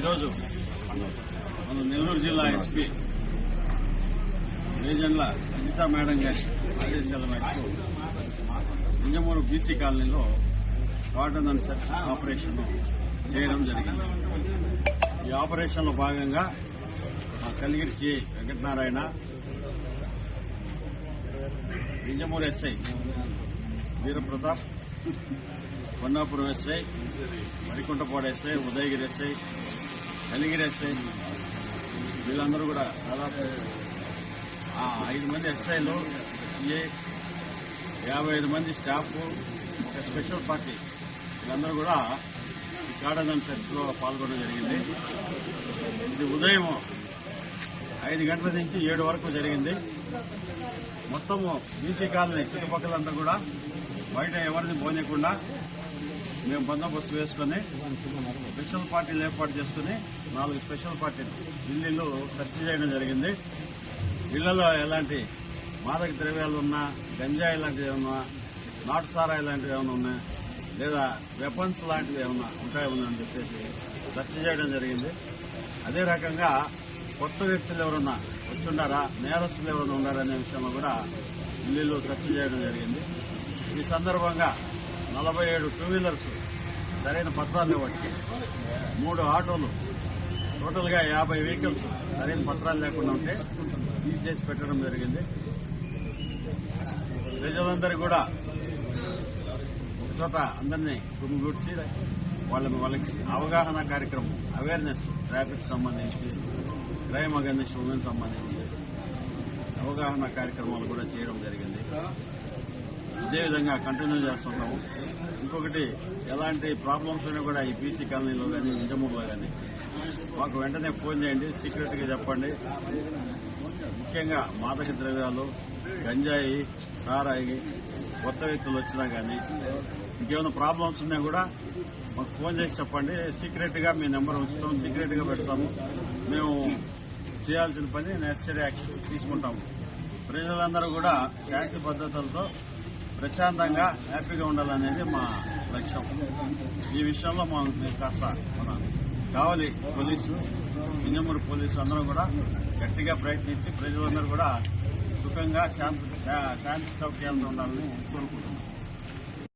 ఈరోజు మన నెల్లూరు జిల్లా ఎస్పీ రేజన్ల అజితా మేడం గారి ఆదేశాల మేరకు నింజమూరు బీసీ కాలనీలో వాటర్ అండ్ సెర్చ్ ఆపరేషన్ చేయడం జరిగింది. ఈ ఆపరేషన్లో భాగంగా మా Kaligiri CI Venkatanarayana Vinjamur SI Veerapratap Kondapuram SI Marikuntapadu SI Udayagiri SI Kaligiri SI వీళ్ళందరూ కూడా దాదాపు ఆ ఐదు మంది ఎస్ఐలు సిఐ యాభై ఐదు మంది స్టాఫ్ ఒక స్పెషల్ పార్టీ. వీళ్ళందరూ కూడా ఈ గార్డెన్ చర్చ్లో పాల్గొనడం జరిగింది. ఇది ఉదయం ఐదు గంటల నుంచి ఏడు వరకు జరిగింది. మొత్తము బీసీ కాలనీ చుట్టుపక్కలంతా కూడా బయట ఎవరిని పోనీయకుండా మేము బందోబస్తు వేసుకుని స్పెషల్ పార్టీలు ఏర్పాటు చేసుకుని నాలుగు స్పెషల్ పార్టీలు ఇల్లు సెర్చ్ చేయడం జరిగింది. ఇళ్ళలో ఎలాంటి మాదక ద్రవ్యాలు ఉన్నా గంజాయి లాంటివి ఏమన్నా నాటు సారా ఇలాంటివి ఏమైనా ఉన్నా లేదా వెపన్స్ లాంటివి ఏమన్నా ఉంటాయని చెప్పేసి సెర్చ్ చేయడం జరిగింది. అదే రకంగా కొత్త వ్యక్తులు ఎవరన్నా వచ్చున్నారా నేరస్తులు ఎవరైనా ఉన్నారా అనే విషయంలో కూడా ఇల్లు సెర్చ్ చేయడం జరిగింది. ఈ సందర్భంగా నలభై ఏడు టూ వీలర్స్ సరైన పత్రాలు ఇవ్వండి మూడు ఆటోలు. టోటల్గా యాభై వెహికల్స్ సరైన పత్రాలు లేకుండా ఉంటే సీజ్ చేసి పెట్టడం జరిగింది. ప్రజలందరూ కూడా ఒక చోట అందరినీ గుమిగూడ్చి వాళ్ళ వాళ్ళకి అవగాహన కార్యక్రమం అవేర్నెస్ ట్రాఫిక్ సంబంధించి క్రైమ్ అగర్నెస్ ఉమెన్ సంబంధించి అవగాహన కార్యక్రమాలు కూడా చేయడం జరిగింది. ఇదే విధంగా కంటిన్యూ చేస్తున్నాము. ఇంకొకటి ఎలాంటి ప్రాబ్లమ్స్ అయినా కూడా ఈ బీసీ కాలనీలో కానీ నిజమూరులో కానీ మాకు వెంటనే ఫోన్ చేయండి సీక్రెట్గా చెప్పండి. ముఖ్యంగా మాదక ద్రవ్యాలు గంజాయి సారాయి కొత్త వ్యక్తులు వచ్చినా కానీ ఇంకేమైనా ప్రాబ్లమ్స్ ఉన్నా కూడా మాకు ఫోన్ చేసి చెప్పండి. సీక్రెట్గా మీ నెంబర్ ఉంచుతాం సీక్రెట్గా పెడతాము. మేము చేయాల్సిన పని నెసరీ యాక్షన్ తీసుకుంటాము. ప్రజలందరూ కూడా శాంతి పద్ధతులతో ప్రశాంతంగా హ్యాపీగా ఉండాలనేది మా లక్ష్యం. ఈ విషయంలో మా మేము కాస్త మన కావలి పోలీసు మింజమూరు పోలీసు అందరం కూడా గట్టిగా ప్రయత్నించి ప్రజలందరూ కూడా సుఖంగా శాంతి శా- శాంతి సౌఖ్యాలతో ఉండాలని కోరుకుంటున్నాం.